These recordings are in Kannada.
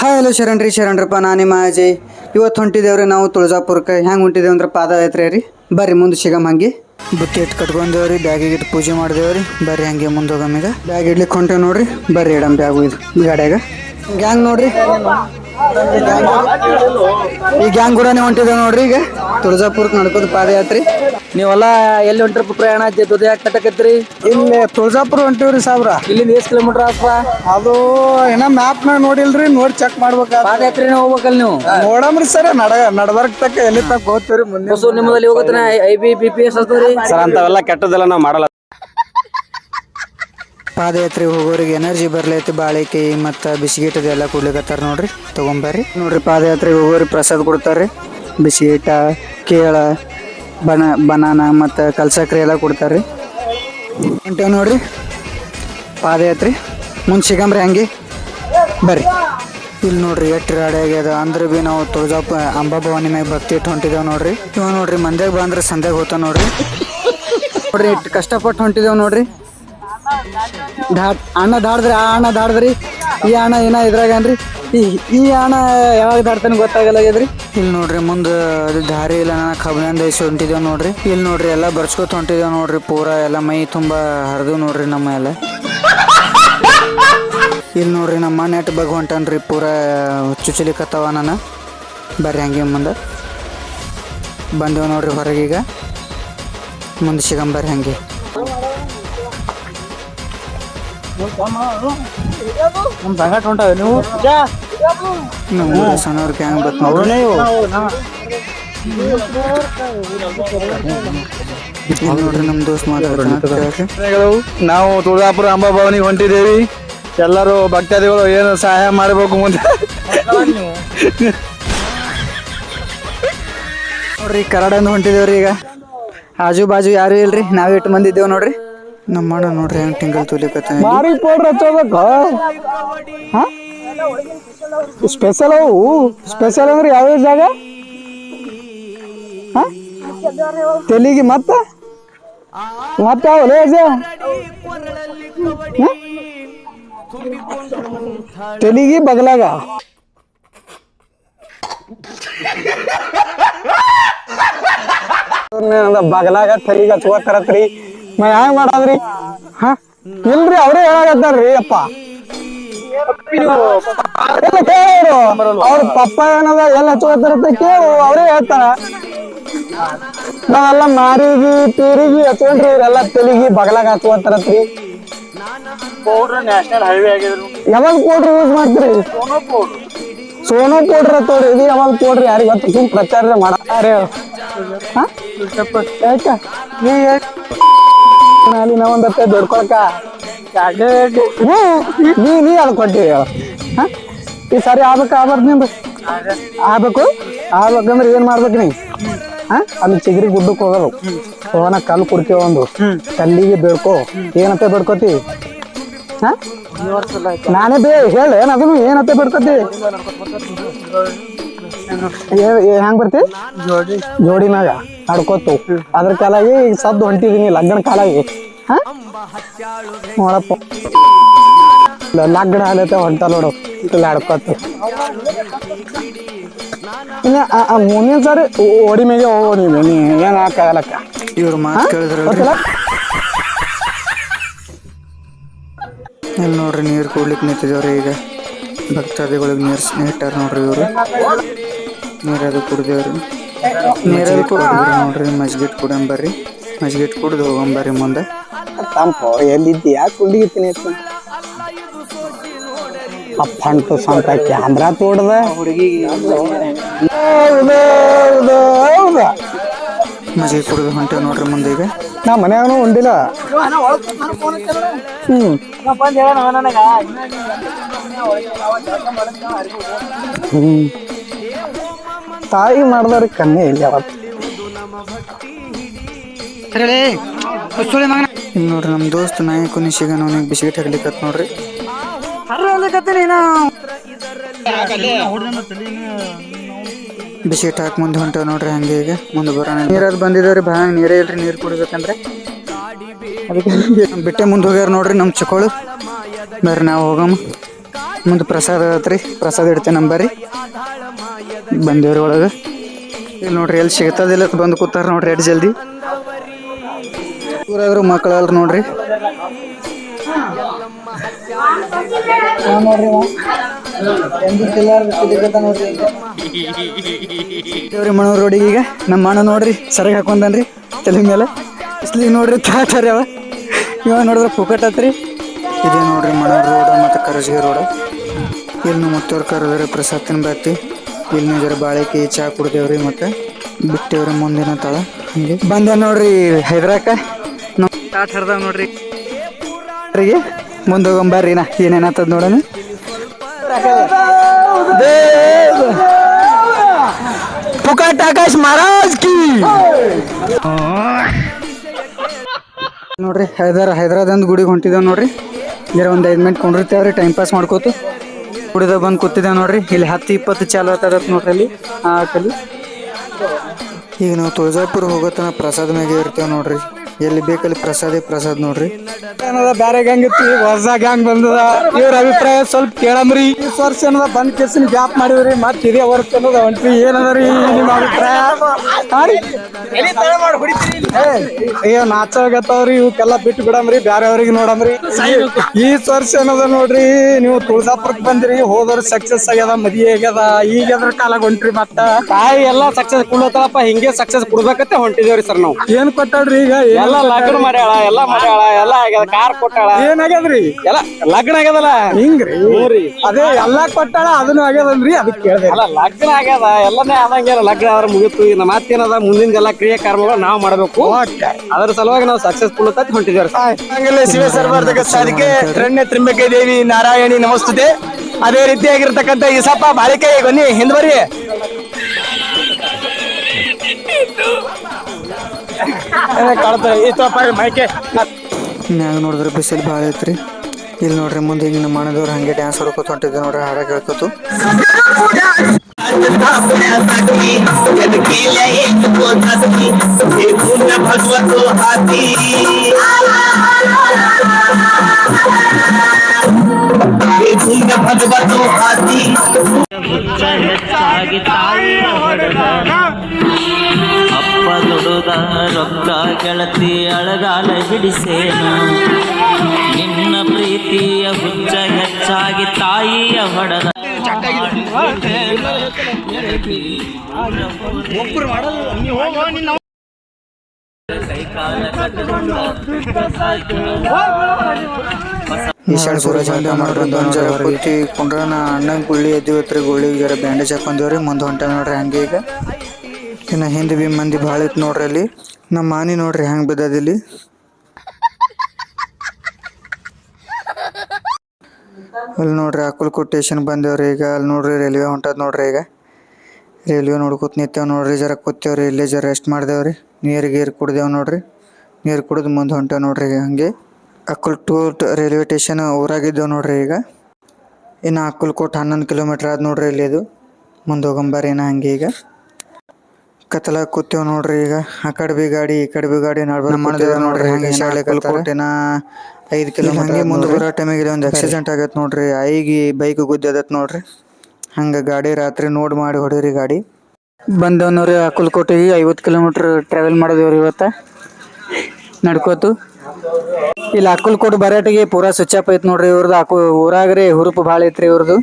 ಹಾಯ್ ಹಲೋ ಶರಣ್ರಿ ಶರಣ್ರಪ್ಪ ನಾನು ನಿಮ್ಮ ಅಜಯ್. ಇವತ್ತು ಹೊಂಟಿದೇವ್ರಿ ನಾವು ತುಳಜಾಪುರಕ್ಕೆ. ಹೆಂಗೆ ಹೊಂಟಿದ್ದೇವೆ ಅಂದ್ರೆ ಪಾದಯಾತ್ರೆ ರೀ. ಬರ್ರಿ ಮುಂದೆ ಸಿಗಮ್ ಹಂಗೆ. ಬುತ್ತಿ ಇಟ್ಟು ಕಟ್ಕೊಂಡೇವ್ರಿ ಬ್ಯಾಗಿಗೆ ಇಟ್ಟು ಪೂಜೆ ಮಾಡಿದೇವ್ರಿ. ಬರ್ರಿ ಹಂಗೆ ಮುಂದೆ ಹೋಗಮ್ಮೀಗ ಬ್ಯಾಗ್ ಇಡ್ಲಿಕ್ಕೆ ಹೊಂಟೇವ್ ನೋಡ್ರಿ. ಬರ್ರಿ ಇಡಮ್ ಬ್ಯಾಗು ಇದು ಗಾಡ್ಯಾಗ. ಗ್ಯಾಂಗ್ ನೋಡ್ರಿ. ಈ ಗ್ಯಾಂಗ್ ಕೂಡ ಹೊಂಟಿದ್ದೇವೆ ನೋಡ್ರಿ ಈಗ. ತುಳಜಾಪುರಕ್ಕೆ ನಡ್ಕೋದು ಪಾದಯಾತ್ರಿ. ನೀವೆಲ್ಲ ಎಲ್ಲಿ ಹೊಂಟ್ರಪ್ಪ ಪ್ರಯಾಣ? ದುಡ್ಡು ಯಾಕೆ ಕಟ್ಟಕತ್ರಿ ಇಲ್ಲಿ ತುಳಜಾಪುರ ಹೊಂಟಿವ್ರಿ ಸಾಬ್ರ. ಇಲ್ಲಿಂದ ಎಷ್ಟು ಕಿಲೋಮೀಟರ್ ಆಪ್ಪ ಅದು ಏನ ಮ್ಯಾಪ್ ನಾಗ ನೋಡಿಲ್ರಿ ನೋಡಿ ಚೆಕ್ ಮಾಡ್ಬೇಕ. ಪಾದಯಾತ್ರೆನ ಹೋಗ್ಬೇಕಲ್ಲ ನೀವು? ನೋಡಮ್ರಿ ಸರ್ ನಡ ನಡಬರ್ಕ್ ತಕ್ಕ ಎಲ್ಲಿ ತಕ್ಕ ಹೋಗ್ತೀವ್ರಿ ಮುಂದೆ ನಿಮ್ಮದಲ್ಲಿ ಹೋಗತ್ತನ? I B B P S sir ಅಂತವೆಲ್ಲ ಕೆಟ್ಟದೆಲ್ಲ ನಾವು ಮಾಡಲ್ಲ. ಪಾದಯಾತ್ರೆ ಹೋಗೋರಿಗೆ ಎನರ್ಜಿ ಬರ್ಲೈತಿ, ಬಾಳಿಕೆ, ಮತ್ತು ಬಿಸ್ಕಿಟ್ ಅದೆಲ್ಲ ಕೊಡ್ಲಿಕತ್ತಾರ ನೋಡ್ರಿ. ತಗೊಂಬರ್ರಿ. ನೋಡ್ರಿ, ಪಾದಯಾತ್ರೆಗೆ ಹೋಗೋರಿಗೆ ಪ್ರಸಾದ ಕೊಡ್ತಾರ್ರಿ. ಬಿಸ್ಕಿಟ ಕೇಳ, ಬನ, ಬನಾನ ಮತ್ತು ಕಲ್ಸಕ್ರಿ ಎಲ್ಲ ಕೊಡ್ತಾರ್ರಿ. ಹೊಂಟೇವ್ ನೋಡ್ರಿ. ಪಾದಯಾತ್ರೆ. ಮುಂದೆ ಸಿಗಂಬ್ರಿ ಹಂಗೆ. ಬರ್ರಿ. ಇಲ್ಲಿ ನೋಡ್ರಿ ಎಷ್ಟು ರಾಡಿ ಆಗ್ಯದ. ಅಂದ್ರೆ ಬಿ ನಾವು ತುಳಜಾಪ ಅಂಬಾಭವಾನಿ ಮ್ಯಾಗ ಭಕ್ತಿ ಇಟ್ಟು ಹೊಂಟಿದೇವ್ ನೋಡ್ರಿ. ಇವ್ ನೋಡ್ರಿ, ಮಂದ್ಯಾಗ ಬಂದ್ರೆ ಸಂದ್ಯಾಗ ಹೋತ ನೋಡ್ರಿ. ನೋಡ್ರಿ ಕಷ್ಟಪಟ್ಟು ಹೊಂಟಿದೇವ್ ನೋಡ್ರಿ. ದಾಡ್ ಅಣ್ಣ ದಾಡ್ದ್ರಿ, ಆ ಅಣ್ಣ ದಾಡ್ದ್ರಿ, ಈ ಅಣ್ಣ ಏನ ಇದ್ರಾಗನ್ರಿ ಈ ಈ ಅಣ್ಣ ಯಾವಾಗ ದಾಡ್ತಾನೆ ಗೊತ್ತಾಗಲ್ಲಾಗ್ಯದ್ರಿ? ಇಲ್ಲಿ ನೋಡ್ರಿ ಮುಂದೆ ಅದು ದಾರಿ ಇಲ್ಲ ನಾನು ಕಬ್ಬಿನಿಂದ ಐಸಿ ಹೊಂಟಿದೇವ್ ನೋಡ್ರಿ. ಇಲ್ಲಿ ನೋಡ್ರಿ ಎಲ್ಲ ಬರ್ಸ್ಕೊತ ಹೊಂಟಿದೇವ್ ನೋಡ್ರಿ, ಪೂರಾ ಎಲ್ಲ ಮೈ ತುಂಬಾ ಹರಿದು ನೋಡ್ರಿ ನಮ್ಮ ಎಲ್ಲ ಇಲ್ಲಿ ನೋಡ್ರಿ ನಮ್ಮ ನೆಟ್ ಬಗ್ ಹೊಂಟನ್ರಿ ಪೂರಾ ಚುಚ್ಚಲಿಕತ್ತವ ನಾನು ಬರ್ರಿ ಹಂಗೆ ಮುಂದೆ. ಬಂದೇವ್ ನೋಡ್ರಿ ಹೊರಗೀಗ. ಮುಂದೆ ಸಿಗಂಬರ್ರಿ ಹಂಗೆ. ನಮ್ ಸಂಗಟ ಹೊಂಟಾವ ನೀವು ನಮ್ಮ ಸಣ್ಣವ್ರ ಕ್ಯಾಂಗ್ ಬತ್ ನೋಡ್ರಿ ನೋಡ್ರಿ ನಾವು ತುಳಜಾಪುರ ಅಂಬಾಭವನಿಗೆ ಹೊಂಟಿದ್ದೇವಿ. ಎಲ್ಲರೂ ಭಕ್ತಾದಿಗಳು ಏನು ಸಹಾಯ ಮಾಡಬೇಕು ಮುಂದೆ? ನೋಡ್ರಿ ಕರಡಂದ ಹೊಂಟಿದೇವ್ರಿ ಈಗ. ಆಜು ಬಾಜು ಯಾರು ಇಲ್ರಿ? ನಾವ್ ಇಟ್ಟು ಬಂದಿದ್ದೇವ್ ನೋಡ್ರಿ. ನಮ್ಮ ಅಣ್ಣ ನೋಡ್ರಿ ಹೆಂಗ್ ಟಿಂಗಲ್ ತುಲಿಕತ್ತಾನ ಮಾರಿ ಪೌಡ್ರ್ ಹಚ್ಚೋಬೇಕ ಸ್ಪೆಷಲ್ ಅವು? ಸ್ಪೆಷಲ್ ಅಂದ್ರೆ ಯಾವ ಜಾಗ? ಹ? ತೆಲಿಗೆ ಮತ್ತ? ಮತ್ತ ಯಾವ ಲೇಜ ತೆಲಿಗೆ ಬಗಲಾಗ? ಬಗಲಾಗ ತಲಿಗ ಹಚ್ಕೋತಾರತ್ರಿ ಹ್ಯಾಂಗ ಮಾಡಾದ್ರಿ? ಹ? ಇಲ್ರಿ, ಅವ್ರೇ ಹೇಳಾಗತ್ತಾರ್ರಿ ಅಪ್ಪ. ಇಲ್ಲ ಅವ್ರ ಪಪ್ಪ ಏನದ ಎಲ್ಲ ಹಚ್ಕೋತಾರತ್ತ ಕೇಳು, ಅವರೇ ಹೇಳ್ತಾರ. ನಾವೆಲ್ಲ ಮಾರಿಗಿ ತೀರಿಗಿ ಹಚ್ಕೊಂಡ್ರಿ, ಇವ್ರೆಲ್ಲ ತೆಲಿಗಿ ಬಗಲಾಗ ಆಗಿದ್ರು ಯಾವಾಗ ಪೌಡ್ರ್ ಯೂಸ್ ಮಾಡ್ತೀರಿ? ಸೋನೋ ಪೌಡ್ರ್ ತೋರಿ, ಇದು ಯಾವಾಗ ಪೌಡ್ರ್ ಯಾರಿಗೆ ಸುಮ್ ಪ್ರಚಾರ ಮಾಡ್ತಾರೆ ಹಾ? ನೀ ಅಲ್ಲಿ ನಾ ಒಂದು ಹತ್ತೆ ದೊಡ್ಕೊಳಕ ನೀ ನೀ ಅದು ಕೊಟ್ಟಿ ಈ ಸಾರಿ ಆಗ್ಬೇಕು ಆಗ್ಬಾರ್ದು ನಿಂದು. ಆಗ್ಬೇಕು? ಆಗ್ಬೇಕಂದ್ರೆ ಏನ್ ಮಾಡ್ಬೇಕು ನೀ? ಹಾಂ? ಅಲ್ಲಿ ಚಿಗರಿ ಗುಡ್ಡಕ್ಕೆ ಹೋಗೋದು. ಹೋಗೋಣ ಕಲ್ಲು ಕುಡ್ಕೇವ ಒಂದು. ಕಲ್ಲಿಗೆ ಬೇಡ್ಕೋ ಏನಂತ ಬೇಡ್ಕೋತಿ ಹಾ? ನಾನೇ ಬೇ ಹೇಳ ಏನದನು ಏನಂತ ಬೇಡ್ಕೋತಿ ಹೆಂಗ್ ಬರ್ತಿ? ಜೋಡಿ. ಜೋಡಿ ಮ್ಯಾಗ ನಡ್ಕೋತು ಅದ್ರ ಕಾಲಾಗಿ ಈಗ ಸದ್ದು ಹೊಂಟಿದೀನಿ ಲಗ್ನ ಕಾಲಾಗಿ. ನೋಡಪ್ಪ. ಲಗ್ನ ಆಗತ್ತೆ ಹೊಂಟ ನೋಡು ಇಲ್ಲ ಆಡ್ಕೋತು ಇನ್ನ ಮುಂದಿನ ಸಾರಿ ಓಡಿ ಮೇಗೆ ಹೋಗೋ ನೀವು ನೀ ಏನ್ ಹಾಕಾಗಲ್ಲಕ್ಕ ಇವ್ರ ಮಾತು ಕೇಳಿದ್ರಲ್ರಿ. ಗೊತ್ತಿಲ್ಲ? ಇಲ್ಲಿ ನೋಡ್ರಿ ನೀರು ಕೂಡ್ಲಿಕ್ಕೆ ನಿಂತಿದೇವ್ರಿ ಈಗ. ಭಕ್ತಾದಿಗಳಿಗೆ ನೀರು ಸ್ನೇಹಿಟ್ಟಾರ ನೋಡ್ರಿ ಇವರು. ನೀರು ಅದು ಕುಡ್ದೇವ್ರಿ. ನೀರಲ್ಲಿ ಕುಡಿದ್ರಿ ನೋಡ್ರಿ ಮಜ್ಗಿಟ್ ಕುಡಂಬರ್ರಿ ಮಜ್ಗಿಟ್ ಕುಡಿದು ಹೋಗಂಬರ್ರಿ ಮುಂದೆ. ತಂಪ ಎಲ್ಲಿದ್ದಿ? ಯಾಕೆ ಕುಂಡಿಗಿತ್ತೀನಿ ಅಂತ ಅಪ್ಪಂಟು ಸ್ವಂತ ಕ್ಯಾಮ್ರಾ ತೋಡ್ದ. ಮಜ್ಜಿಗೆ ಕುಡಿದು ಹೊಂಟೇವ್ ನೋಡ್ರಿ ಮುಂದೆ ಈಗ. ನಾ ಮನ್ಯಾಗನು ಉಂಡಿಲ್ಲ ಹ್ಮ್. ಹ್ಮ್. ತಾಯಿ ಮಾಡಿದವ್ರ ಕಮ್ಮಿ ಇಲ್ಲ ಯಾವತ್ತು. ನೋಡ್ರಿ ನಮ್ಮ ದೋಸ್ತ್ ನಾಯಿ ಸಿಗನ ಅವನಿಗೆ ಬಿಸಿಗೆ ಹಾಕ್ಲಿಕ್ಕತ್ ನೋಡ್ರಿ. ಬಿಸಿಗೆ ಹಾಕಿ ಮುಂದೆ ಹೊಂಟೇವ್ ನೋಡ್ರಿ ಹಂಗೆ ಈಗ ಮುಂದೆ ಬರೋಣ ನೀರದು ಬಂದಿದೇವ್ರಿ ಭಾಳ ನೀರೇ ಇಲ್ರಿ ನೀರು ಕುಡಿಬೇಕಂದ್ರೆ. ಅದಕ್ಕೆ ಬಿಟ್ಟೆ ಮುಂದೆ ಹೋಗ್ಯಾರ ನೋಡ್ರಿ ನಮ್ಮ ಚಿಕ್ಕೋಳು. ಬರ್ರಿ ನಾವು ಹೋಗಮ್ಮ ಮುಂದೆ ಪ್ರಸಾದ ಆಗತ್ರಿ ಪ್ರಸಾದ ಇಡ್ತೇನೆ ನಂಬರಿ ಬಂದೇವ್ರಿ ಒಳಗೆ ಇಲ್ಲಿ ನೋಡ್ರಿ, ಎಲ್ಲಿ ಸಿಗ್ತದಿಲ್ಲ ಬಂದು ಕೂತಾರ ನೋಡ್ರಿ ಎಡ್ ಜಲ್ದಿ. ಊರಾದ್ರು ಮಕ್ಕಳಲ್ರಿ ನೋಡ್ರಿ. ದೇವ್ರಿ ಮಣ ರೋಡಿಗೆ ಈಗ, ನಮ್ಮ ಅಣ್ಣ ನೋಡ್ರಿ, ಸರಿಗೆ ಹಾಕೊಂಡನ್ರಿ, ತಲೆ ಮೇಲೆ. ಇಸ್ಲಿಗೆ ನೋಡ್ರಿ ತಾಟಾರಿ ಅವ. ಇವಾಗ ನೋಡಿದ್ರೆ ಪುಕಟ್ ಆತ್ರಿ. ಇದೇ ನೋಡ್ರಿ ಮಣ ರೋಡ್ ಮತ್ತು ಕರಜಗಿ ರೋಡ್. ಇಲ್ಲಿ ಮುತ್ತೋರ್ ಕರೆದ್ರೆ ಪ್ರಸಾದ್ ತಿನ್ಬಾತಿ ಇಲ್ಲಿ ಜರ ಬಾಳಿಕೆ ಚಾ ಕುಡ್ದೇವ್ರಿ ಮತ್ತೆ ಬಿಟ್ಟೇವ್ರಿ ಮುಂದಿನ ತಳ. ಹಂಗೆ. ಬಂದೆ ನೋಡ್ರಿ ಹೈದ್ರಾಕ. ಟಾಟ್ ಹರ್ದ ನೋಡ್ರಿ. ಮುಂದೆ ಹೋಗಂಬರ್ರಿ ನಾ. ಏನೇನಾತದ ನೋಡೋಣ. ಪುಕಾಟ್ ಆಕಾಶ್ ಮಹಾರಾಜ್ ಕಿ. ನೋಡ್ರಿ ಹೈದರ ಹೈದರಾಬಾದ್ ಗುಡಿಗೆ ಹೊಂಟಿದ್ದೇವೆ ನೋಡ್ರಿ. ಜರ ಒಂದು ಐದು ಮಿನಿಟ್ ಕೊಂಡಿರ್ತೇವ್ರಿ ಟೈಮ್ ಪಾಸ್ ಮಾಡ್ಕೋತು. ಗುಡಿದಾಗ ಬಂದು ಕೂತಿದ್ದೇವೆ ನೋಡ್ರಿ. ಇಲ್ಲಿ ಹತ್ತು ಇಪ್ಪತ್ತು ಚಾಲು ಆತದ ನೋಡ್ರಿ ಅಲ್ಲಿ. ಆ ಆಕಲಿ ಈಗ ನಾವು ತುಳಜಾಪುರ ಹೋಗೋತನ ಪ್ರಸಾದ ಮ್ಯಾಗೆ ಇರ್ತೇವೆ ನೋಡ್ರಿ. ಎಲ್ಲಿ ಬೇಕಲ್ಲಿ ಪ್ರಸಾದೇ ಪ್ರಸಾದ್ ನೋಡ್ರಿ. ಏನದ ಬ್ಯಾರೆ ಗ್ಯಾಂಗ್ ಇತ್ತು ಹೊಸ ಗ್ಯಾಂಗ್ ಬಂದದ. ಇವ್ರ ಅಭಿಪ್ರಾಯ ಸ್ವಲ್ಪ ಕೇಳಮ್ರಿ ಈ ವರ್ಷ ಏನದ ಬಂದ್ ಕೇಸಿನ ಗ್ಯಾಪ್ ಮಾಡಿದ್ರಿ ಮತ್ ಇದೇ ವರ್ಷ ಅನ್ನೋದ ಹೊಂಟ್ರಿ ಏನದ ರೀ ನಿಮ್ಮ ಅಭಿಪ್ರಾಯ? ಏ, ಅಯ್ಯೋ ನಾಚಾಗತ್ತವ್ರಿ ಇವಕ್ಕೆಲ್ಲ ಬಿಟ್ಟು ಬಿಡಮ್ರಿ ಬ್ಯಾರೆಯವ್ರಿಗೆ ನೋಡಮ್ರಿ ಈ ವರ್ಷ ಏನದ ನೋಡ್ರಿ ನೀವು ತುಳಜಾಪುರಕ್ ಬಂದ್ರಿ ಹೋದವ್ರ ಸಕ್ಸಸ್ ಆಗ್ಯದ ಮದಿ ಆಗ್ಯದ ಈಗ ಅದ್ರ ಕಾಲ ಹೊಂಟ್ರಿ ಮತ್ತ? ತಾಯಿ ಎಲ್ಲಾ ಸಕ್ಸಸ್ ಕೊಡ್ಲತ್ತಪ್ಪ ಹಿಂಗೆ ಸಕ್ಸಸ್ ಕುಡ್ಬೇಕತ್ತೆ ಹೊಂಟಿದೇವ್ರಿ ಸರ್ ನಾವು. ಏನ್ ಕೊಟ್ಟಾಡ್ರಿ ಈಗ? ಏನ್ ಎಲ್ಲಾ ಲಗ್ನ ಮಾಡ್ಯಾಳ ಎಲ್ಲ ಮಾಡ್ಯಾಳ ಎಲ್ಲ ಆಗ್ಯದ ಕಾರ್ ಕೊಟ್ಟಾಳ. ಏನಾಗ್ಯದ್ರಿ ಎಲ್ಲ ಲಗ್ನ ಆಗ್ಯದಲ್ಲ? ಹಿಂಗ್ರಿ. ಹ್ಞೂರಿ. ಅದೇ ಎಲ್ಲ ಕೊಟ್ಟಾಳ ಅದನ್ನು ಆಗ್ಯದಲ್ರಿ? ಅದಕ್ಕೆ ಕೇಳಿದೆ. ಅಲ್ಲ ಲಗ್ನ ಆಗ್ಯದ ಎಲ್ಲನೇ ಆದಂಗೆ ಲಗ್ನ ಆದ್ರೆ ಮುಗಿತು. ಇನ್ನು ಮತ್ತೇನದ? ಮುಂದಿನ ಎಲ್ಲ ಕ್ರಿಯೆ ಕರ್ಮಗಳು ನಾವು ಮಾಡಬೇಕು. ಅದ್ರ ಸಲುವಾಗಿ ನಾವು ಸಕ್ಸಸ್ಫುಲ್ ಅಂತ ಹೊಂಟಿದ್ದೇವೆ ಹಂಗಲ್ಲೇ ಶಿವ ಸರ್ವಾರ್ಧಕ ಸಾಧಿಕೆ ರಣ್ಯ ತ್ರಿಂಬಕೆ ದೇವಿ ನಾರಾಯಣಿ ನಮಸ್ತುತೆ. ಅದೇ ರೀತಿಯಾಗಿರ್ತಕ್ಕಂಥ ಈಸಪ್ಪ ಬಾಳಿಕೆ ಬನ್ನಿ ಹಿಂದ್ ಬರ್ರಿ ಮ್ಯಾಗ ನೋಡಿದ್ರೆ ಬಿಸಿಲು ಭಾಳ ಐತ್ರಿ ಇಲ್ಲಿ ನೋಡ್ರಿ ಮುಂದೆ ಈಗ ನಮ್ಮ ಮನೆದವ್ರು ಹಂಗೆ ಡ್ಯಾನ್ಸ್ ಹೊಡ್ಕೊತ ಹೊಂಟಿದ್ದೆ ನೋಡ್ರಿ ಹಾಡ ಕೇಳ್ಕೊತು ಭಗವತು ಹೆಚ್ಚಾಗಿ ತಾಯಿ ದುಡುದ ರೊಕ್ಕ ಗೆಳತಿ ಅಳಗಾಲ ಬಿಡಿಸೇನ? ನಿನ್ನ ಪ್ರೀತಿಯ ಹುಚ್ಚ ಹೆಚ್ಚಾಗಿ ತಾಯಿಯ ಹೊಡೆದ ಈಶಾನ್ ಸೂರಜ್ ಅಂತ ಮಾಡ್ಕೊಂಡು ಒಂದು ಜರ ಕುಂಡ್ರ ನಾ ಅಣ್ಣಂಗೆ ಗುಳ್ಳಿ ಎದ್ದಿವತ್ರಿ ಗುಳ್ಳಿಗೆ ಜರ ಬ್ಯಾಂಡೇಜ್ ಹಾಕೊಂಡೇವ್ರಿ ಮುಂದೆ ಹೊಂಟ ನೋಡ್ರಿ ಹಂಗೆ ಈಗ. ಇನ್ನು ಹಿಂದೆ ಭೀ ಮಂದಿ ಭಾಳ ಇತ್ತು ನೋಡ್ರಿ ಅಲ್ಲಿ. ನಮ್ಮ ಮಾನಿ ನೋಡ್ರಿ ಹೆಂಗೆ ಬಿದ್ದದಿಲ್ಲಿ ಅಲ್ಲಿ ನೋಡ್ರಿ ಅಕ್ಕಲ್ಕೂಟ್ ಸ್ಟೇಷನ್ ಬಂದೇವ್ರಿ ಈಗ. ಅಲ್ಲಿ ನೋಡ್ರಿ ರೈಲ್ವೆ ಹೊಂಟದ ನೋಡ್ರಿ ಈಗ. ರೈಲ್ವೆ ನೋಡ್ಕೊತ ನಿಂತೇವೆ ನೋಡ್ರಿ. ಜರ ಕೂತೇವ್ರಿ. ಇಲ್ಲೇ ಜರ ರೆಸ್ಟ್ ಮಾಡ್ದೇವ್ರಿ. ನೀರು ಗೀರು ಕುಡ್ದೇವ್ ನೋಡ್ರಿ. ನೀರು ಕುಡಿದು ಮುಂದೆ ಹೊಂಟೇವೆ ನೋಡ್ರಿ ಈಗ ಹಂಗೆ. ಅಕ್ಕಲ್ಕೋಟ್ ರೈಲ್ವೆ ಸ್ಟೇಷನ್ ಊರಾಗಿದ್ದೇವೆ ನೋಡ್ರಿ ಈಗ. ಇನ್ನು ಅಕ್ಕಲ್ಕೋಟ್ ಹನ್ನೊಂದು ಕಿಲೋಮೀಟ್ರ್ ಆದ ನೋಡ್ರಿ ಇಲ್ಲಿ ಇದು. ಮುಂದೆ ಹೋಗಂಬಾರಿ ಏನೋ ಹಂಗೆ ಈಗ. ಕತ್ತಲಾಗ ಕೂತೇವ್ ನೋಡ್ರಿ ಈಗ. ಆ ಕಡೆ ಬಿ ಗಾಡಿ ಈ ಕಡೆ ಬಿ ಗಾಡಿ ನೋಡ್ರಿ. ಹಂಗೆ ಶಾಲೆ ಕಲ್ಕೋಟಿನ ಐದು ಕಿಲೋಮೀಟರ್ ಹಂಗೆ ಮುಂದೆ ಬರೋ ಟೈಮಿಗೆ ಒಂದು ಆಕ್ಸಿಡೆಂಟ್ ಆಗೈತೆ ನೋಡ್ರಿ. ಐಗಿ ಬೈಕ್ ಗುದ್ದದತ್ ನೋಡ್ರಿ. ಹಂಗೆ ಗಾಡಿ ರಾತ್ರಿ ನೋಡ್ ಮಾಡಿ ಹೊಡೀರಿ ಗಾಡಿ. ಬಂದವನವ್ರಿ ಅಕುಲ್ಕೋಟೆಗೆ ಐವತ್ತು ಕಿಲೋಮೀಟರ್ ಟ್ರಾವೆಲ್ ಮಾಡಿದೇವ್ರಿ ಇವತ್ತ. ನಡ್ಕೋತು. ಇಲ್ಲಿ ಅಕುಲ್ಕೋಟ್ ಬರಾಟಿಗೆ ಪೂರಾ ಸ್ವಿಚ್ ಅಪ್ ಐತ್ ನೋಡ್ರಿ ಇವ್ರದ್ದು ಅಕು ಊರಾಗ್ರಿ ಹುರುಪು ಭಾಳ ಐತ್ರಿ ಇವ್ರದ್ದು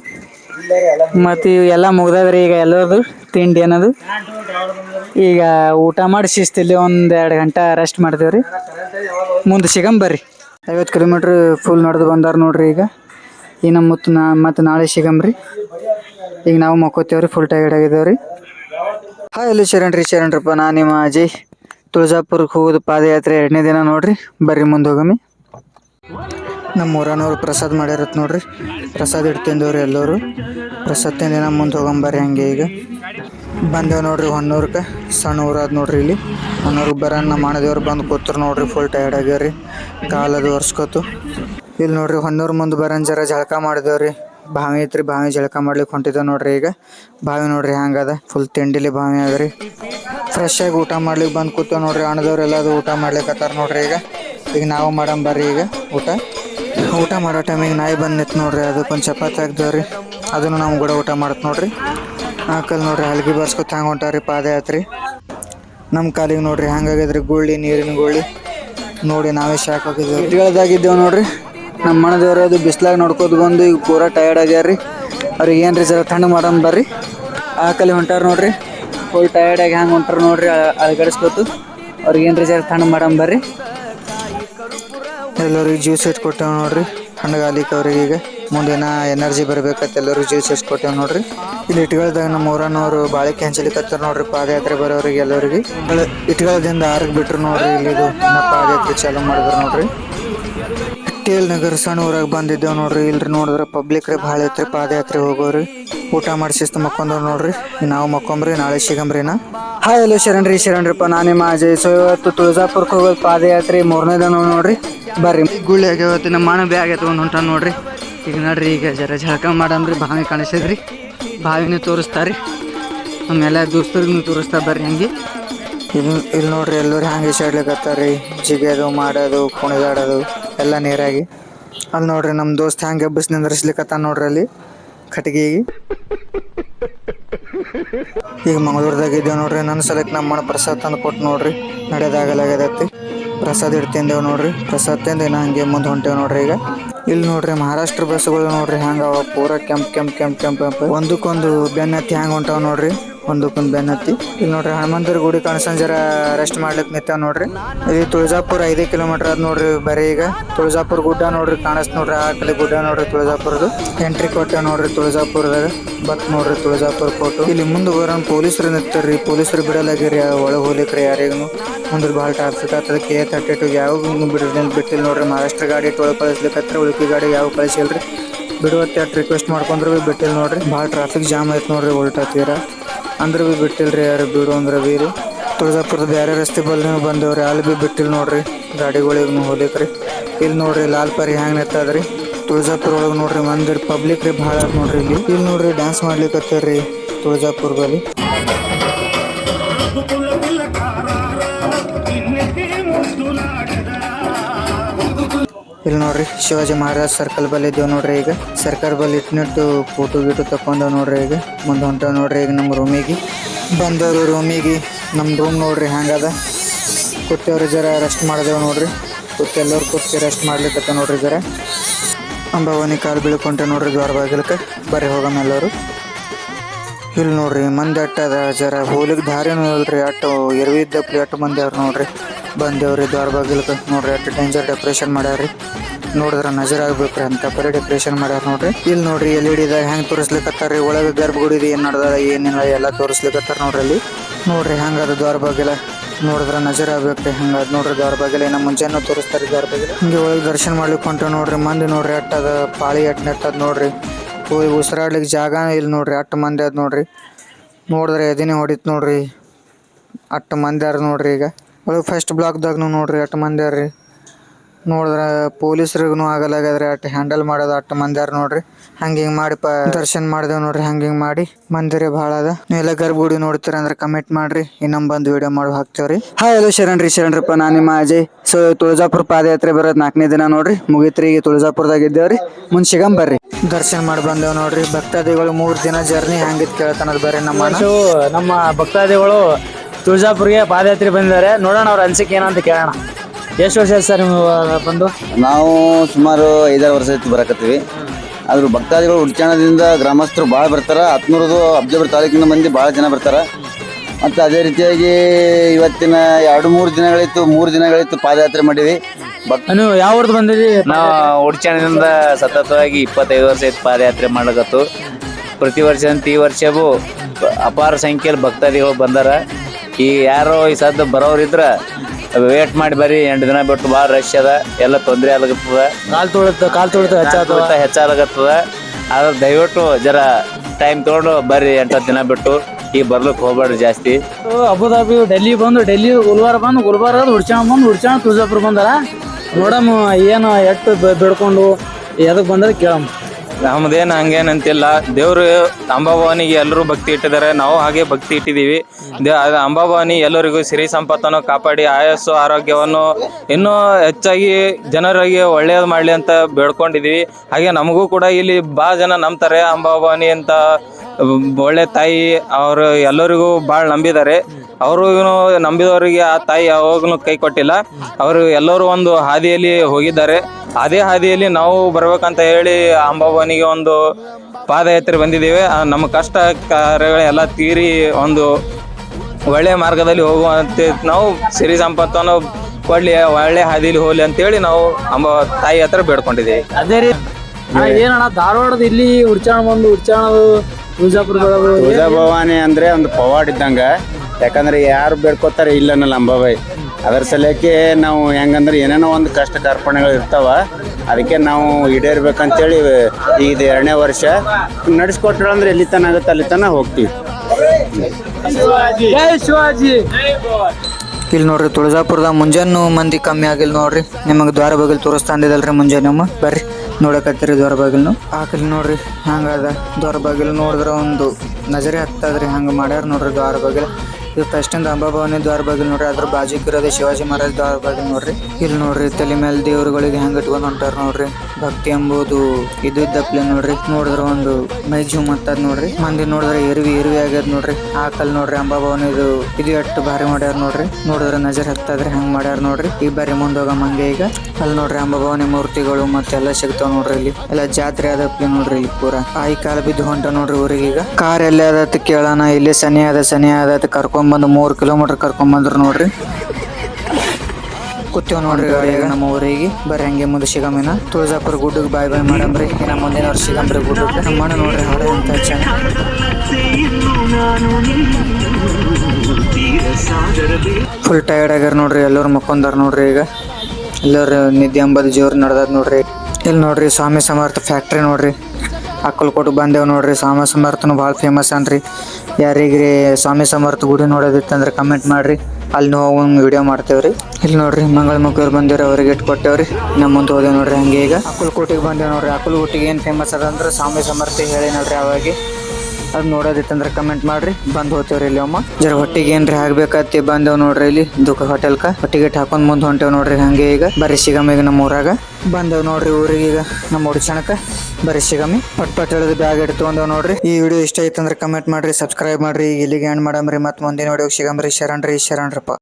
ಮತ್ತು ಇವು ಎಲ್ಲ ಮುಗ್ದದ್ರಿ ಈಗ ಎಲ್ಲರದು. ತಿಂಡಿ ಅನ್ನೋದು ಈಗ ಊಟ ಮಾಡಿ ಶಿಸ್ತಿಲ್ಲಿ ಒಂದು ಎರಡು ಗಂಟೆ ರೆಸ್ಟ್ ಮಾಡ್ತೇವ್ರಿ ಮುಂದೆ ಸಿಗಂಬರ್ರಿ ಐವತ್ತು ಕಿಲೋಮೀಟ್ರ್ ಫುಲ್ ನಡೆದು ಬಂದಾರ ನೋಡ್ರಿ ಈಗ. ಇನ್ನು ಮತ್ತು ನಾ ಮತ್ತು ನಾಳೆ ಸಿಗಂಬ್ರಿ ಈಗ ನಾವು ಮಕ್ಕೋತೇವ್ರಿ ಫುಲ್ ಟೈರ್ಡ್ ಆಗಿದ್ದೇವ್ರಿ ಹಾಯ್ ಎಲ್ಲಿ ಶರಣ್ರಿ ಶರಣ್ರಪ್ಪ ನಾ ನಿಮ್ಮ ಅಜಿ ತುಳಜಾಪುರಕ್ಕೆ ಹೋಗೋದು ಪಾದಯಾತ್ರೆ ಎರಡನೇ ದಿನ ನೋಡ್ರಿ. ಬರ್ರಿ ಮುಂದೆ ಹೋಗಮ್ಮಿ ನಮ್ಮ ಊರನವ್ರು ಪ್ರಸಾದ ಮಾಡ್ಯಾರತ್ ನೋಡ್ರಿ. ಪ್ರಸಾದ ಇಟ್ಟು ಎಲ್ಲರೂ. ಪ್ರಸಾದ್ ತಿಂದಿನ ಮುಂದೆ ಹೋಗಂಬರ್ರಿ ಹಂಗೆ ಈಗ. ಬಂದೇವ್ ನೋಡ್ರಿ ಹೊನ್ನೂರ್ಗೆ ಸಣ್ಣ ಊರಾದ ನೋಡ್ರಿ ಇಲ್ಲಿ. ಹೊನ್ನೂರ್ಗೆ ಬರೋಣ ನಮ್ಮ ಬಂದು ಕೂತ್ರು ನೋಡ್ರಿ ಫುಲ್ ಟೈರ್ಡ್ ಆಗ್ಯಾವ್ರಿ ಕಾಲದು ಒರ್ಸ್ಕೊತು. ಇಲ್ಲಿ ನೋಡ್ರಿ ಹೊನ್ನೂರು ಮುಂದೆ ಬರೋಣ ಜರ ಜಳಕ ಮಾಡಿದೇವ್ರಿ. ಬಾವಿ ಐತ್ರಿ, ಬಾವಿ ಜಳಕ ಮಾಡ್ಲಿಕ್ಕೆ ಹೊಂಟಿದ್ದೆ ನೋಡ್ರಿ ಈಗ. ಬಾವಿ ನೋಡ್ರಿ ಹ್ಯಾಂಗದ ಫುಲ್ ತಿಂಡಿಲಿ ಬಾವಿ ಅದ್ರಿ ಫ್ರೆಶ್ ಆಗಿ ಊಟ ಮಾಡ್ಲಿಕ್ಕೆ ಬಂದು ಕೂತ ನೋಡ್ರಿ ಅಣ್ಣದವ್ರು ಎಲ್ಲಾದ್ರು ಊಟ ಮಾಡ್ಲಿಕ್ಕತ್ತಾರ ನೋಡ್ರಿ ಈಗ. ಈಗ ನಾವು ಮಾಡಮ್ ಬರ್ರಿ ಈಗ ಊಟ. ಊಟ ಮಾಡೋ ಟೈಮಿಗೆ ನಾಯಿ ಬಂದಿತ್ತು ನೋಡ್ರಿ, ಅದಕ್ಕೊಂದು ಚಪಾತಿ ಹಾಕ್ದೇವ್ರಿ. ಅದನ್ನು ನಾವು ಕೂಡ ಊಟ ಮಾಡತ್ತೆ ನೋಡ್ರಿ. ಆಕಲ್ ನೋಡ್ರಿ ಹಲ್ಗಿ ಬರ್ಸ್ಕೊತ ಹಂಗೆ ಹೊಂಟಾವ್ರಿ ಪಾದಯಾತ್ರಿ. ನಮ್ಮ ಕಾಲಿಗೆ ನೋಡ್ರಿ ಹಂಗಾಗಿದ್ರಿ ಗುಳ್ಳಿ, ನೀರಿನ ಗುಳ್ಳಿ. ನೋಡಿ, ನಾವೇ ಶಾಕ್ ಇಟ್ಗಳದಾಗಿದ್ದೇವೆ ನೋಡ್ರಿ. ನಮ್ಮ ಮನದೇವ್ರ ಅದು ಬಿಸ್ಲಾಗ ನೋಡ್ಕೋತ ಬಂದು ಈಗ ಪೂರಾ ಟಯರ್ಡ್ ಆಗ್ಯಾರ್ರಿ. ಅವ್ರಿಗೆ ಏನ್ರಿ ಜರ ತಣ್ಣಗೆ ಮಾಡಮ್ ಬರ್ರಿ. ಆಕಲಿ ಹೊಂಟಾರ ನೋಡ್ರಿ. ಫುಲ್ ಟಯರ್ಡ್ ಆಗಿ ಹಂಗೆ ಹೊಂಟಾರ ನೋಡ್ರಿ ಅಳಗಡಿಸ್ಕೊತು ಅವ್ರಿಗೆ ಏನ್ರಿ ಜರ ತಣ್ಣ ಮಾಡಮ್ ಬರ್ರಿ. ಎಲ್ಲರಿಗೆ ಜ್ಯೂಸ್ ಇಟ್ಟು ಕೊಟ್ಟೇವ್ ನೋಡ್ರಿ ಹಣ್ಣಗಾಲಿಕ್ಕೆ ಅವ್ರಿಗೆ ಈಗ ಮುಂದಿನ ಎನರ್ಜಿ ಬರ್ಬೇಕಂತ ಎಲ್ಲರಿಗೂ ಜ್ಯೂಸ್ ಇಟ್ಟು ಕೊಟ್ಟೇವ್ ನೋಡ್ರಿ. ಇಲ್ಲಿ ಇಟ್ಕೊಳ್ದಾಗ ನಮ್ಮ ಊರನ್ನವರು ಬಾಳೆ ಕೆಂಚಲಿಕತ್ತಾರ ನೋಡ್ರಿ, ಪಾದಯಾತ್ರೆ ಬರೋರಿಗೆ ಎಲ್ಲರಿಗೆ. ಇಟ್ಗಳದಿಂದ ಆರ್ಗ್ ಬಿಟ್ರು ನೋಡ್ರಿ, ಇಲ್ಲಿ ಪಾದಯಾತ್ರೆ ಚಾಲು ಮಾಡಿದ್ರು ನೋಡ್ರಿ. ಟೇಲ್ ನಗರ ಸಣ್ಣ ಊರಾಗ ಬಂದಿದ್ದೇವ್ ನೋಡ್ರಿ, ಇಲ್ರಿ ನೋಡಿದ್ರೆ ಪಬ್ಲಿಕ್ ರೀ ಭಾಳ ಐತ್ರಿ, ಪಾದಯಾತ್ರೆ ಹೋಗೋರಿ. ಊಟ ಮಾಡಿ ಶಿಸ್ತು ಮಕ್ಕೊಂಡವ್ ನೋಡ್ರಿ, ನಾವು ಮಕ್ಕೊಂಬ್ರಿ, ನಾಳೆ ಸಿಗಂಬ್ರಿನ ಹಾಯ್ ಹಲೋ ಶರಣ್ರಿ, ಶರಣ್ರಿಪ್ಪ, ನಾನು ನಿಮ್ಮ ಅಜಯ್ ಸೊ ಇವತ್ತು ತುಳಜಾಪುರಕ್ಕೆ ಹೋಗೋದು ಪಾದಯಾತ್ರೆ ಮೂರನೇ ದಿನ ನೋಡ್ರಿ. ಬರ್ರಿ. ಗುಳ್ಳಿ ಆಗ್ಯಾವತ್ತು ನಮ್ಮ ಮಾನ ಬ್ಯಾಗ್ ಒಂದು ಹೊಂಟ ನೋಡ್ರಿ. ಈಗ ನೋಡ್ರಿ, ಈಗ ಜರ ಜಳಕ ಮಾಡಮ್ರಿ, ಬಾವಿ ಕಾಣಿಸಿದ್ರಿ ಬಾವಿನೂ ತೋರಿಸ್ತಾರ್ರಿ. ಆಮೇಲೆ ದೋಸ್ತರಿಗೂ ತೋರಿಸ್ತಾ ಬರ್ರಿ ಹಂಗೆ. ಇಲ್ಲಿ ಇಲ್ಲಿ ನೋಡ್ರಿ, ಎಲ್ಲರೂ ಹಂಗೆ ಇಸಾಡ್ಲಿಕತ್ತಾರ್ರಿ ಜಿಗಿಯೋದು, ಮಾಡೋದು, ಕುಣಿದಾಡೋದು, ಎಲ್ಲ ನೀರಾಗಿ. ಅಲ್ಲಿ ನೋಡ್ರಿ ನಮ್ಮ ದೋಸ್ತ ಹಂಗೆ ಎಬ್ಬಸ್ ನಿಂದ್ರಿಸ್ಲಿಕತ್ತಾನ ನೋಡ್ರಿ ಅಲ್ಲಿ. ಕಟ್ಗಿಗೆ ಈಗ. ಮಂಗಳೂರದಾಗ ಇದ್ದೇವೆ ನೋಡ್ರಿ ನನ್ನ ಸಲಕ್ಕೆ ನಮ್ಮ ಪ್ರಸಾದ್ ತಂದು ಕೊಟ್ಟು ನೋಡ್ರಿ. ನಡೆಯೋದಾಗಲಾಗದತ್ತಿ ಪ್ರಸಾದ್ ಇಡ್ತಿಂದೇವು ತಿಂದೇವು ನೋಡ್ರಿ. ಪ್ರಸಾದ ತಿಂದು ಇನ್ನು ಹಂಗೆ ಮುಂದೆ ಹೊಂಟೇವು ನೋಡ್ರಿ ಈಗ. ಇಲ್ಲಿ ನೋಡ್ರಿ ಮಹಾರಾಷ್ಟ್ರ ಬಸ್ಗಳು ನೋಡ್ರಿ ಹ್ಯಾಂಗ ಅವ. ಪೂರ ಕೆಂಪ್ ಕೆಂಪ್ ಕೆಂಪ್ ಕೆಂಪ್ ಕೆಂಪ್. ಒಂದಕ್ಕೊಂದು ಬೆನ್ನತ್ತಿ ಹ್ಯಾಂಗ ಹೊಂಟಾವ ನೋಡ್ರಿ. ಒಂದಕ್ಕೊಂದು ಬೆನ್ನತ್ತಿ ಇಲ್ಲಿ ನೋಡ್ರಿ ಹನುಮಂತರ ಗುಡಿ ಕಾಣಿಸನ್ ಜರ ರೆಸ್ಟ್ ಮಾಡ್ಲಿಕ್ಕೆ ನಿಂತಾವ ನೋಡ್ರಿ. ಇಲ್ಲಿ ತುಳಜಾಪುರ ಐದೇ ಕಿಲೋಮೀಟರ್ ಅದ್ ನೋಡ್ರಿ ಬರೀ ಈಗ. ತುಳಜಾಪುರ ಗುಡ್ಡ ನೋಡ್ರಿ ಕಾಣಿಸ್ ನೋಡ್ರಿ, ಆ ಕಡೆ ಗುಡ್ಡ ನೋಡ್ರಿ ತುಳಜಾಪುರದು. ಎಂಟ್ರಿ ಕೊಟ್ಟೆ ನೋಡ್ರಿ ತುಳಜಾಪುರದಾಗ. ಬತ್ ನೋಡ್ರಿ ತುಳಜಾಪುರ ಫೋಟೋ ಇಲ್ಲಿ ಮುಂದೆ ಬರೋನ್ ಪೊಲೀಸರು ನಿಂತಾರ್ರಿ. ಪೊಲೀಸರು ಬಿಡಲಾಗಿರಿ ಒಳಗೆ ಹೋಗ್ಲಿಕ್ರಿ ಯಾರಿಗೂ. ಮುಂದೆ ಭಾಳ ಟ್ರಾಫಿಕ್ ಆಗ್ತದೆ. ಕೆ ತರ್ಟಿ ಟು ಯಾವ ಬಿಡ್ರಿ ಬಿಟ್ಟಿಲ್ಲ ನೋಡ್ರಿ. ಮಹಾರಾಷ್ಟ್ರ ಗಾಡಿ ಒಳಗೆ ಕಳಿಸ್ಲಿಕ್ಕೆ ಉಳುಕಿ ಗಾಡಿ ಯಾವ ಕಳಿಸಿಲ್ರಿ. ಬಿಡುವತ್ತೆ ಅಟ್ ರಿಕ್ವೆಸ್ಟ್ ಮಾಡ್ಕೊಂಡ್ರೆ ಭೀ ಬಿಟ್ಟಿಲ್ಲ ನೋಡ್ರಿ. ಭಾಳ ಟ್ರಾಫಿಕ್ ಜಾಮ್ ಐತೆ ನೋಡ್ರಿ ಉಲ್ಟಾ ತೀರ. ಅಂದ್ರೆ ಭೀ ರೀ ಯಾರು ಬಿಡು ಅಂದ್ರೆ ಬೀ ರೀ. ತುಳಜಾಪುರದ ಬೇರೆ ರಸ್ತೆ ಬಲ್ಲಿ ಬಂದೇವ್ರಿ ಅಲ್ಲಿ ಭೀ ಬಿಟ್ಟಿಲ್ಲ ನೋಡ್ರಿ. ಗಾಡಿಗಳಿಗೆ ಹೋಗ್ಲಿಕ್ರಿ ಇಲ್ಲಿ ನೋಡ್ರಿ ಲಾಲ್ ಪರಿ ಹ್ಯಾಂಗ್ ನಿಂತದ್ರಿ. ತುಳಜಾಪುರ ಒಳಗೆ ನೋಡ್ರಿ ಮಂದಿರ ಪಬ್ಲಿಕ್ ರೀ ಭಾಳ ನೋಡ್ರಿ ಇಲ್ಲಿ. ಇಲ್ಲಿ ನೋಡ್ರಿ ಡ್ಯಾನ್ಸ್ ಮಾಡ್ಲಿಕತ್ತಾರ್ರಿ ತುಳಜಾಪುರ ಇಲ್ಲಿ ನೋಡ್ರಿ ಶಿವಾಜಿ ಮಹಾರಾಜ್ ಸರ್ಕಲ್ ಬಲ್ಲಿ ಇದ್ದೇವೆ ನೋಡ್ರಿ ಈಗ. ಸರ್ಕಲ್ ಬಲ್ಲಿ ಇಟ್ನಿಟ್ಟು ಫೋಟೋ ಗೀಟು ತಕೊಂಡೆ ನೋಡ್ರಿ ಈಗ. ಮುಂದೆ ಹೊಂಟವ್ ನೋಡ್ರಿ ಈಗ ನಮ್ಮ ರೂಮಿಗೆ ಬಂದವರು ರೂಮಿಗೆ ನಮ್ಮ ರೂಮ್ ನೋಡ್ರಿ ಹ್ಯಾಂಗದ. ಕೂತೇವ್ರಿ ಜರ ರೆಸ್ಟ್ ಮಾಡಿದೆವು ನೋಡ್ರಿ. ಕೂತ್ ಎಲ್ಲರೂ ಕೂತಿ ರೆಸ್ಟ್ ಮಾಡ್ಲಿಕ್ಕೆ ನೋಡ್ರಿ ಜರ. ಅಂಬಾವನಿ ಕಾಲು ಬೀಳ್ಕೊಂಡೆ ನೋಡ್ರಿ ದ್ವಾರ ಬಾಗಿಲಕ್ಕೆ. ಬರೀ ಹೋಗಮ್ಮ ಎಲ್ಲರೂ. ಇಲ್ಲಿ ನೋಡ್ರಿ ಮಂದಿ ಅಟ್ಟದ ಜರ. ಹೋಲಿಗೆ ದಾರಿನೂ ಇಲ್ರಿ. ಅಟ್ಟು ಎರ್ವಿದ್ದಪ್ಲಿ ಪ್ಲೇಟ್ ಮಂದಿ ಅವ್ರು ನೋಡ್ರಿ. ಬಂದೇವ್ರಿ ದ್ವಾರ ಬಾಗಿಲಕ್ಕೆ ನೋಡ್ರಿ ಎಷ್ಟು ಡೇಂಜರ್ ಡೆಕೋರೇಷನ್ ಮಾಡ್ಯಾರ್ರಿ. ನೋಡಿದ್ರ ನಜರ್ ಆಗ್ಬೇಕ್ರಿ ಅಂತ ಪರಿ ಡೆಕೋರೇಷನ್ ಮಾಡ್ಯಾರ ನೋಡ್ರಿ. ಇಲ್ಲಿ ನೋಡ್ರಿ ಎಲ್ ಇ ಡಿದಾಗ ಹೆಂಗ್ ತೋರಿಸ್ಲಿಕತ್ತಾರ್ರಿ, ಒಳಗೆ ಗರ್ಭಗುಡಿ ಏನ್ ನಡ್ದಾರ ಏನಿಲ್ಲ, ಎಲ್ಲ ತೋರಿಸ್ಲಿಕತ್ತಾರ ನೋಡ್ರಿ ಅಲ್ಲಿ. ನೋಡ್ರಿ ಹಂಗದ ದ್ವಾರ ಬಾಗಿಲ. ನೋಡಿದ್ರ ನಜರ್ ಆಗ್ಬೇಕ್ರಿ ಹಂಗದ ನೋಡ್ರಿ ದ್ವಾರ ಬಾಗಿಲ, ಇನ್ನ ಮುಂಜಾನೆ ತೋರಿಸ್ತಾರೆ ದ್ವಾರ ಬಾಗಿಲ. ಹಿಂಗೆ ಒಳಗೆ ದರ್ಶನ ಮಾಡ್ಲಿಕ್ಕೆ ಹೊಂಟ್ರಿ ನೋಡ್ರಿ, ಮಂದಿ ನೋಡ್ರಿ ಅಟ್ಟದ ಪಾಳಿ ಅಟ್ ನೆಟ್ಟದ ನೋಡ್ರಿ. ಹೋಗಿ ಉಸಿರಾಡ್ಲಿಕ್ಕೆ ಜಾಗ ಇಲ್ಲಿ ನೋಡ್ರಿ ಅಟ್ಟು ಮಂದಿ ಅದ ನೋಡ್ರಿ. ನೋಡಿದ್ರೆ ಎದಿನೇ ಹೊಡಿತು ನೋಡ್ರಿ ಅಟ್ಟು ಮಂದಿ ಅದ ನೋಡ್ರಿ ಈಗ. ಒಳಗೆ ಫಸ್ಟ್ ಬ್ಲಾಕ್ದಾಗ್ನು ನೋಡ್ರಿ ಅಟ್ ಮಂದಿ ಅರ್ರಿ ನೋಡಿದ್ರೆ ಪೊಲೀಸ್ರಿಗೂ ಆಗಲಾಗ್ಯದ್ರಿ, ಅಟ್ ಹ್ಯಾಂಡಲ್ ಮಾಡೋದು ಅಟ್ ಮಂದಿ ಅರ ನೋಡ್ರಿ. ಹಂಗೆ ಹಿಂಗೆ ಮಾಡಿ ಪ ದರ್ಶನ ಮಾಡಿದೆವು ನೋಡ್ರಿ, ಹಂಗೆ ಹಿಂಗೆ ಮಾಡಿ. ಮಂದಿರ ಭಾಳ ಅದ. ನೀವೆಲ್ಲ ಗರ್ಭಗುಡಿ ನೋಡ್ತೀರ ಅಂದ್ರೆ ಕಮೆಂಟ್ ಮಾಡ್ರಿ, ಇನ್ನೊಂದು ಬಂದು ವೀಡಿಯೋ ಮಾಡಿ ಹಾಕ್ತೇವ್ರಿ. ಹಾಯ್ ಹಲೋ ಶರಣ್ರಿ ಶರಣ್ರಪ್ಪ ನಾನು ನಿಮ್ಮ ಅಜಯ್. ಸೊ ತುಳಜಾಪುರ ಪಾದಯಾತ್ರೆ ಬರೋದು ನಾಲ್ಕನೇ ದಿನ ನೋಡ್ರಿ. ಮುಗಿತ್ರಿ ಈಗ ತುಳಜಾಪುರದಾಗ ಇದ್ದೇವ್ರಿ. ಮುಂದೆ ಸಿಗಂಬರ್ರಿ ದರ್ಶನ ಮಾಡಿ ಬಂದೇವ್ ನೋಡ್ರಿ. ಭಕ್ತಾದಿಗಳು ಮೂರು ದಿನ ಜರ್ನಿ ಹೆಂಗಿತ್ ಕೇಳ್ತಾನದ ಬರ್ರಿ ನಮ್ಮ ನಮ್ಮ ಭಕ್ತಾದಿಗಳು ತುಳಜಾಪುರ್ಗೆ ಪಾದಯಾತ್ರೆ ಬಂದಿದ್ದಾರೆ. ನೋಡೋಣ ಅವ್ರ ಅನಿಸಿಕೆ ಏನಂತ ಕೇಳೋಣ. ಎಷ್ಟು ವರ್ಷ ಆಯ್ತು ಸರ್ ನೀವು ಬಂದು? ನಾವು ಸುಮಾರು ಐದಾರು ವರ್ಷ ಆಯ್ತು ಬರಕತ್ತೀವಿ. ಆದ್ರೂ ಭಕ್ತಾದಿಗಳು ಉಡ್ಚಾಣದಿಂದ ಗ್ರಾಮಸ್ಥರು ಭಾಳ ಬರ್ತಾರ. ಹತ್ನೂರದು ಅಬ್ಜಬರ್ ತಾಲೂಕಿನ ಮಂದಿ ಭಾಳ ಜನ ಬರ್ತಾರ. ಮತ್ತು ಅದೇ ರೀತಿಯಾಗಿ ಇವತ್ತಿನ ಎರಡು ಮೂರು ದಿನಗಳಿತ್ತು ಮೂರು ದಿನಗಳಿತ್ತು ಪಾದಯಾತ್ರೆ ಮಾಡೀವಿ. ಭಕ್ ನೀವು ಯಾವ ಊರ್ದು ಬಂದಿರಿ ನಾವು ಉಡ್ಚಾಣದಿಂದ ಸತತವಾಗಿ ಇಪ್ಪತ್ತೈದು ವರ್ಷ ಆಯ್ತು ಪಾದಯಾತ್ರೆ ಮಾಡಕತ್ತು. ಪ್ರತಿ ವರ್ಷದಂತ ಈ ವರ್ಷವೂ ಅಪಾರ ಸಂಖ್ಯೆಯಲ್ಲಿ ಭಕ್ತಾದಿಗಳು ಬಂದಾರ. ಈ ಯಾರೋ ಈ ಸದ್ದು ಬರೋರಿದ್ರ ವೇಟ್ ಮಾಡಿ ಬರ್ರಿ ಎಂಟು ದಿನ ಬಿಟ್ಟು ಭಾಳ ರಶ್ ಅದ ಎಲ್ಲ ತೊಂದರೆ ಆಗ್ಲಕತ್ತದ. ಕಾಲ್ ತುಳಿತ ಕಾಲ್ ತುಳಿತ ಹೆಚ್ಚಾಗುತ್ತೆ ಹೆಚ್ಚಾಗತ್ತದ ಆದ್ರೆ ದಯವಿಟ್ಟು ಜರ ಟೈಮ್ ತೊಗೊಂಡು ಬರ್ರಿ ಎಂಟತ್ತು ದಿನ ಬಿಟ್ಟು ಈಗ ಬರ್ಲಿಕ್ಕೆ ಹೋಗ್ಬೇಡ್ರಿ ಜಾಸ್ತಿ. ಅಬುದಾಬಿ ಡೆಲ್ಲಿ ಬಂದು ಡೆಲ್ಲಿ ಗುಲ್ಬಾರ್ ಬಂದು ಗುಲ್ಬಾರ ಉಡ್ಚಾಣ ಬಂದು ಉಡ್ಚಾಣ ತುಳಜಾಪುರ ಬಂದಾರ. ನೋಡಮ್ಮ ಏನು ಎಟ್ಟು ಬಿಡ್ಕೊಂಡು ಎದಕ್ಕೆ ಎದಕ್ ಬಂದ್ರೆ ಕೇಳಮ್ಮ. ನಮ್ದೇನು ಹಂಗೇನಂತಿಲ್ಲ. ದೇವರು ಅಂಬಾಭವಾನಿಗೆ ಎಲ್ಲರೂ ಭಕ್ತಿ ಇಟ್ಟಿದ್ದಾರೆ. ನಾವು ಹಾಗೆ ಭಕ್ತಿ ಅದು ಅಂಬಾಭವಾನಿ ಎಲ್ಲರಿಗೂ ಸಿರಿ ಸಂಪತ್ತನ್ನು ಕಾಪಾಡಿ, ಆಯಸ್ಸು, ಆರೋಗ್ಯವನ್ನು ಇನ್ನೂ ಹೆಚ್ಚಾಗಿ ಜನರಿಗೆ ಒಳ್ಳೆಯದು ಮಾಡಲಿ ಅಂತ ಬೇಡ್ಕೊಂಡಿದ್ದೀವಿ. ಹಾಗೆ ನಮಗೂ ಕೂಡ ಇಲ್ಲಿ ಭಾಳ ಜನ ನಂಬ್ತಾರೆ ಅಂಬಾಭವಾನಿ ಅಂತ. ಒಳ್ಳೆ ತಾಯಿ ಅವರು ಎಲ್ಲರಿಗೂ ಭಾಳ ನಂಬಿದ್ದಾರೆ. ಅವರು ನಂಬಿದವರಿಗೆ ಆ ತಾಯಿ ಯಾವಾಗಲೂ ಕೈ ಕೊಟ್ಟಿಲ್ಲ. ಅವರು ಎಲ್ಲರೂ ಒಂದು ಹಾದಿಯಲ್ಲಿ ಹೋಗಿದ್ದಾರೆ. ಅದೇ ಹಾದಿಯಲ್ಲಿ ನಾವು ಬರ್ಬೇಕಂತ ಹೇಳಿ ಅಂಬಾಭವನಿಗೆ ಒಂದು ಪಾದಯಾತ್ರೆ ಬಂದಿದ್ದೇವೆ. ಆ ನಮ್ಮ ಕಷ್ಟ ಕಾರ್ಯಗಳೆಲ್ಲ ತೀರಿ ಒಂದು ಒಳ್ಳೆಯ ಮಾರ್ಗದಲ್ಲಿ ಹೋಗುವಂತೆ ನಾವು ಸಿರಿ ಸಂಪತ್ತನ್ನು ಕೊಡ್ಲಿ ಒಳ್ಳೆ ಹಾದಿಲಿ ಹೋಗ್ಲಿ ಅಂತೇಳಿ ನಾವು ಅಂಬ ತಾಯಿ ಹತ್ರ ಬೇಡ್ಕೊಂಡಿದ್ದೀವಿ. ಅದೇ ರೀ. ಏನಣ್ಣ ಧಾರವಾಡದ ಇಲ್ಲಿ ಉಚ್ಚಾರಣ ಬಂದು ಉಚ್ಚಾರಣ ತುಳಜಾಪುರ ತುಳಜಾ ಭವಾನಿ ಅಂದ್ರೆ ಒಂದು ಪವಾಡ್ ಇದ್ದಂಗ. ಯಾಕಂದ್ರೆ ಯಾರು ಬೇಡ್ಕೋತಾರೆ ಇಲ್ಲ ಅನ್ನಲ್ಲ ಅಂಬಾಬಾಯಿ. ಅದರ ಸಲಕ್ಕೆ ನಾವು ಹೆಂಗಂದ್ರೆ ಏನೇನೋ ಒಂದು ಕಷ್ಟ ಕಾರ್ಪಣ್ಯಗಳು ಇರ್ತಾವ ಅದಕ್ಕೆ ನಾವು ಈಡೇರ್ಬೇಕಂತೇಳಿ ಈಗ ಇದು ಎರಡನೇ ವರ್ಷ ನಡೆಸ್ಕೊಟ್ರು ಅಂದ್ರೆ ಎಲ್ಲಿ ತನ ಆಗುತ್ತೆ ಅಲ್ಲಿ ತನ ಹೋಗ್ತೀವಿ. ಇಲ್ಲಿ ನೋಡ್ರಿ ತುಳಜಾಪುರದ ಮುಂಜಾನು ಮಂದಿ ಕಮ್ಮಿ ಆಗಿಲ್ಲ ನೋಡ್ರಿ. ನಿಮಗೆ ದ್ವಾರ ಬಾಗಿಲು ತೋರಿಸ್ತಾ ಅಂದಿದಲ್ರಿ ಮುಂಜಾನೆ ಅಮ್ಮ ಬರ್ರಿ ನೋಡಕತ್ತೀರಿ ದ್ವಾರ ಬಾಗಿಲ್ನು. ಆಕಲಿ ನೋಡ್ರಿ ಹಂಗದ ದ್ವಾರ ಬಾಗಿಲು ನೋಡಿದ್ರೆ ಒಂದು ನಜರೆ ಹತ್ತದ್ರಿ ಹಂಗೆ ಮಾಡ್ಯಾರ ನೋಡ್ರಿ ದ್ವಾರ ಬಾಗಿಲು. ಇದು ಫಸ್ಟಿಂದ ಅಂಬಾಭವಾನಿ ದ್ವಾರ ಬಾಗಿಲು ನೋಡ್ರಿ. ಅದ್ರ ಬಾಜುಕಿರೋದು ಶಿವಾಜಿ ಮಹಾರಾಜ್ ದ್ವಾರ ಬಾಗಿಲು ನೋಡ್ರಿ. ಇಲ್ಲಿ ನೋಡ್ರಿ, ತಲೆ ಮೇಲೆ ದೇವ್ರುಗಳಿಗೆ ಹೆಂಗ್ ಇಟ್ಕೊಂಡ್ ಹೊಂಟಾರ ನೋಡ್ರಿ. ಭಕ್ತಿ ಎಂಬುದು ಇದು ಇದ್ದಪ್ಲೆ ನೋಡ್ರಿ. ನೋಡಿದ್ರ ಒಂದು ಮೈ ಜೂಮ್ ನೋಡ್ರಿ. ಮಂದಿ ನೋಡಿದ್ರೆ ಇರುವಿ ಇರುವಿ ಆಗ್ಯದ ನೋಡ್ರಿ. ಆಕಲ್ ನೋಡ್ರಿ ಅಂಬಾಭವನ ಇದು ಇದು ಎಷ್ಟು ಭಾರಿ ಮಾಡ್ಯಾರ ನೋಡ್ರಿ. ನೋಡಿದ್ರೆ ನಜರ್ ಹತ್ತದ್ರಿ ಹೆಂಗ್ ಮಾಡ್ಯಾರ ನೋಡ್ರಿ. ಈ ಬಾರಿ ಮುಂದೆ ಹೋಗ ಮಂಗೆ ಈಗ. ಅಲ್ಲಿ ನೋಡ್ರಿ ಅಂಬಾಭವನಿ ಮೂರ್ತಿಗಳು ಮತ್ತೆಲ್ಲ ಸಿಗ್ತಾವ ನೋಡ್ರಿ ಇಲ್ಲಿ. ಎಲ್ಲ ಜಾತ್ರೆ ಆದಪ್ಲೆ ನೋಡ್ರಿ ಇಲ್ಲಿ ಪೂರ. ಆಯಿ ಕಾಲ ಬಿದ್ದು ಹೊಂಟ ನೋಡ್ರಿ ಊರಿಗೆ ಈಗ ಕಾರ್ ಎಲ್ಲಿ ಅದ್ ಕೇಳೋಣ. ಇಲ್ಲಿ ಸನಿ ಅದ ಸನಿ ಆದತ್ ಕರ್ಕೊಂಡ್ ಬಂದು ಮೂರು ಕಿಲೋಮೀಟರ್ ಕರ್ಕೊಂಬಂದ್ರು ನೋಡ್ರಿ. ಕೂತೀವಿ ನೋಡ್ರಿ ಗಾಡಿಯಾಗ ನಮ್ಮ ಊರಿಗೆ. ಬರ್ರಿ ಹಂಗೆ ಮುಂದೆ ಸಿಗಮಿನ ತುಳಜಾಪುರ ಗುಡ್ಡಕ್ಕೆ ಬಾಯ್ ಬಾಯ್ ಮಾಡಮ್ರಿ. ಇನ್ನ ಮುಂದಿನ ವರ್ಷ ಸಿಗಮ್ರಿ ಗುಡ್ಡಕ್ಕೆ. ನಮ್ಮ ಅಣ್ಣ ನೋಡ್ರಿ ಹಾಡು ಅಂತ ಫುಲ್ ಟಯರ್ಡ್ ಆಗ್ಯಾರ ನೋಡ್ರಿ. ಎಲ್ಲರೂ ಮಕ್ಕೊಂದಾರ ನೋಡ್ರಿ ಈಗ. ಎಲ್ಲರೂ ನಿದ್ದೆ ಅಂಬದು ಜೋರು ನಡ್ದದ ನೋಡ್ರಿ. ಇಲ್ಲಿ ನೋಡ್ರಿ ಸ್ವಾಮಿ ಸಮರ್ಥ ಫ್ಯಾಕ್ಟ್ರಿ ನೋಡ್ರಿ. ಅಕ್ಕಲ್ಕೋಟು ಬಂದೇವು ನೋಡ್ರಿ. ಸ್ವಾಮಿ ಸಮರ್ಥನು ಭಾಳ ಫೇಮಸ್ ಅನ್ರಿ ಯಾರಿಗ್ರಿ ಸ್ವಾಮಿ ಸಮರ್ಥ ಗುಡಿ ನೋಡೋದಿತ್ತಂದ್ರೆ ಕಮೆಂಟ್ ಮಾಡ್ರಿ. ಅಲ್ಲಿ ನಾವು ಒಂದು ವಿಡಿಯೋ ಮಾಡ್ತೇವ್ರಿ. ಇಲ್ಲಿ ನೋಡ್ರಿ ಮಂಗಳ ಮುಖರು ಬಂದಿವ್ರಿ ಅವ್ರಿಗೆ ಇಟ್ಟು ಕೊಟ್ಟೇವ್ರಿ. ನಮ್ಮ ಮುಂದೆ ಹೋದೇವು ನೋಡ್ರಿ ಹಂಗೆ ಈಗ. ಅಕ್ಕಲ್ಕೋಟಿಗೆ ಬಂದೇವು ನೋಡ್ರಿ. ಅಕ್ಕಲ್ಕೋಟಿಗೆ ಏನು ಫೇಮಸ್ ಅದ ಅಂದ್ರೆ ಸ್ವಾಮಿ ಸಮರ್ಥ ಹೇಳಿನಲ್ರಿ ಅವಾಗೆ. ಅದು ನೋಡೋದಿತ್ತಂದ್ರೆ ಕಮೆಂಟ್ ಮಾಡ್ರಿ. ಬಂದ್ ಹೋಗ್ತೇವ್ರಿ ಇಲ್ಲಿ ಅಮ್ಮ. ಜರ ಹೊಟ್ಟಿಗೆ ಏನ್ರಿ ಆಗ್ಬೇಕತ್ತಿ ಬಂದೇವ್ ನೋಡ್ರಿ ಇಲ್ಲಿ. ದುಃಖ ಹೋಟೆಲ್ಕ ಹೊಟ್ಟಿಗೆ ಹಾಕೊಂಡ್ ಮುಂದ್ ಹೊಂಟೇವ್ ನೋಡ್ರಿ ಹಂಗೆ ಈಗ. ಬರೀ ಸಿಗಮ್ ಈಗ ನಮ್ಮ ಊರಾಗ. ಬಂದೇವ್ ನೋಡ್ರಿ ಊರಿಗೆ ಈಗ ನಮ್ಮ ಹುಡುಚಣಕ ಬರೀ ಸಿಗಮಿ ಪಟ್ ಪಟ್ ಹೇಳಿದ ಬ್ಯಾಗ್ ಇಟ್ಟು ತೊಗೊಂಡೇವ್ ನೋಡ್ರಿ. ಈ ವಿಡಿಯೋ ಇಷ್ಟ ಐತಂದ್ರೆ ಕಮೆಂಟ್ ಮಾಡ್ರಿ ಸಬ್ಸ್ಕ್ರೈಬ್ ಮಾಡ್ರಿ. ಇಲ್ಲಿಗೆ ಏನ್ ಮಾಡಮ್ರಿ. ಮತ್ತೆ ಮುಂದಿನ ವಿಡಿಯೋಗೆ ಸಿಗಮ್ರಿ ಶರಣ್ರಿ ಶರಣ್ರಪ್ಪ